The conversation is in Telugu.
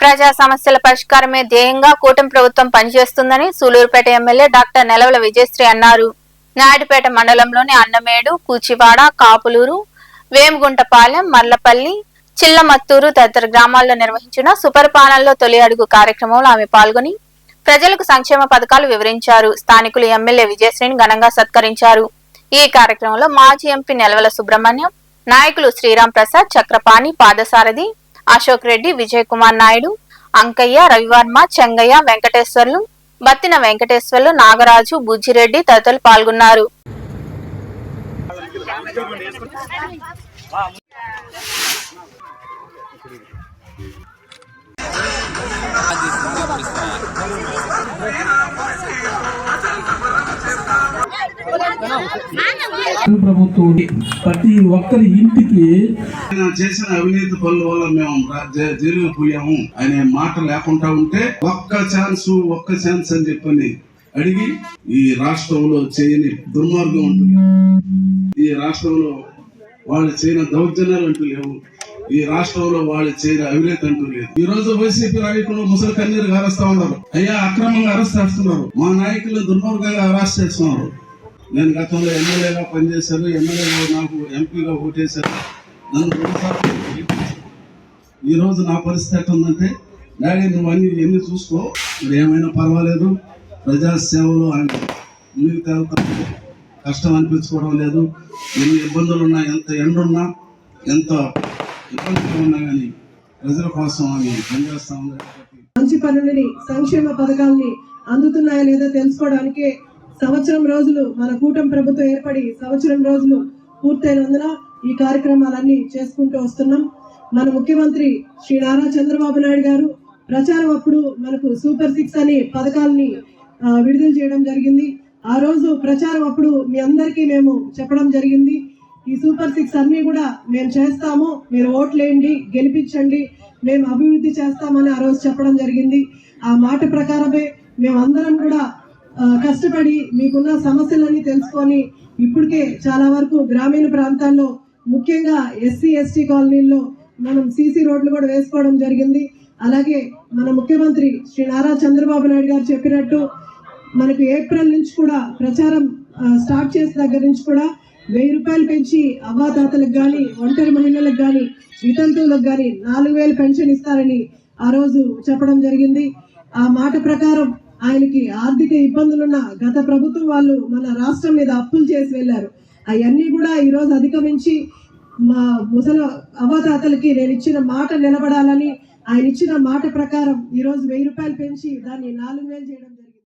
ప్రజా సమస్యల పరిష్కారమే ధ్యేయంగా కూటమి ప్రభుత్వం పనిచేస్తుందని సూలూరుపేట ఎమ్మెల్యే డాక్టర్ నెలవల విజయశ్రీ అన్నారు. నాయుడుపేట మండలంలోని అన్నమేడు కూచివాడ కాపులూరు వేముగుంటపాలెం మర్లపల్లి చిల్లమత్తూరు తదితర గ్రామాల్లో నిర్వహించిన సుపరిపాలనలో తొలి అడుగు కార్యక్రమంలో ఆమె పాల్గొని ప్రజలకు సంక్షేమ పథకాలు వివరించారు. స్థానికులు ఎమ్మెల్యే విజయశ్రీని ఘనంగా సత్కరించారు. ఈ కార్యక్రమంలో మాజీ ఎంపీ నెలవల సుబ్రహ్మణ్యం నాయకులు శ్రీరాం ప్రసాద్ చక్రపాణి పాదసారథి అశోక్ రెడ్డి విజయ్ కుమార్ నాయుడు అంకయ్య రవివర్మ చెంగయ్య వెంకటేశ్వర్లు బత్తిన వెంకటేశ్వర్లు నాగరాజు బుజ్జిరెడ్డి తదితరులు పాల్గొన్నారు. ప్రభుత్వం ప్రతి ఒక్కరి ఇంటికి ఆయన చేసిన అవినీతి పనుల వల్ల మేము రా- పోయాము అనే మాట లేకుండా ఉంటే ఒక్క ఛాన్స్ ఒక్క ఛాన్స్ అని చెప్పని అడిగి ఈ రాష్ట్రంలో చేయని దుర్మార్గం ఉంటుంది ఈ రాష్ట్రంలో వాళ్ళు చేయని దౌర్జన్యాలు అంటూ లేవు. ఈ రాష్ట్రంలో వాళ్ళు చేయని అవినీతి అంటూ లేదు. ఈ రోజు వైసీపీ నాయకులు ముసలి కన్నీరు గారేస్తా ఉన్నారు. అయ్యా అక్రమంగా అరెస్ట్ చేస్తున్నారు. మా నాయకులు దుర్మార్గంగా అరెస్ట్ చేస్తున్నారు. నేను గతంలో ఎమ్మెల్యేగా పనిచేశాను ఎమ్మెల్యేగా నాకు ఎంపీగా ఓటేశారు. నన్ను రెండుసార్లు ఈరోజు నా పరిస్థితి ఎట్లా ఉందంటే డాడీ నువ్వు అన్ని ఎన్ని చూసుకో మరి ఏమైనా పర్వాలేదు ప్రజాసేవలో ఆయన ముందుకు తేలుతాను కష్టం అనిపించుకోవడం లేదు. ఎన్ని ఇబ్బందులు ఉన్నా ఎంత ఎండున్నా ఎంత ఇబ్బందులు ఉన్నా కానీ ప్రజల కోసం అని పనిచేస్తా ఉంది మంచి పనులని సంక్షేమ పథకాలని అందుతున్నాయా లేదా తెలుసుకోవడానికి సంవత్సరం రోజులు మన కూటమి ప్రభుత్వం ఏర్పడి సంవత్సరం రోజులు పూర్తయినందున ఈ కార్యక్రమాలన్నీ చేసుకుంటూ వస్తున్నాం. మన ముఖ్యమంత్రి శ్రీ నారా చంద్రబాబు నాయుడు గారు ప్రచారం అప్పుడు మనకు సూపర్ సిక్స్ అనే పథకాలని విడుదల చేయడం జరిగింది. ఆ రోజు ప్రచారం అప్పుడు మీ అందరికీ మేము చెప్పడం జరిగింది. ఈ సూపర్ సిక్స్ అన్నీ కూడా మేము చేస్తాము. మీరు ఓట్లేయండి గెలిపించండి. మేము అభివృద్ధి చేస్తామని ఆ రోజు చెప్పడం జరిగింది. ఆ మాట ప్రకారమే మేము అందరం కూడా కష్టపడి మీకున్న సమస్యలన్నీ తెలుసుకొని ఇప్పటికే చాలా వరకు గ్రామీణ ప్రాంతాల్లో ముఖ్యంగా ఎస్సీ ఎస్టీ కాలనీల్లో మనం సీసీ రోడ్లు కూడా వేసుకోవడం జరిగింది. అలాగే మన ముఖ్యమంత్రి శ్రీ నారా చంద్రబాబు నాయుడు గారు చెప్పినట్టు మనకు ఏప్రిల్ నుంచి కూడా ప్రచారం స్టార్ట్ చేసిన దగ్గర నుంచి కూడా వెయ్యి రూపాయలు పెంచి అవ్వాతాతలకు కానీ ఒంటరి మహిళలకు కానీ వితంతువులకు కానీ నాలుగు వేలు పెన్షన్ ఇస్తారని ఆ రోజు చెప్పడం జరిగింది. ఆ మాట ప్రకారం ఆయనకి ఆర్థిక ఇబ్బందులున్న గత ప్రభుత్వం వాళ్ళు మన రాష్ట్రం మీద అప్పులు చేసి వెళ్ళారు. అవన్నీ కూడా ఈ రోజు అధిగమించి మా ముసల అవతాతలకి నేను ఇచ్చిన మాట నిలబడాలని ఆయన ఇచ్చిన మాట ప్రకారం ఈరోజు వెయ్యి రూపాయలు పెంచి దాన్ని నాలుగు వేలు చేయడం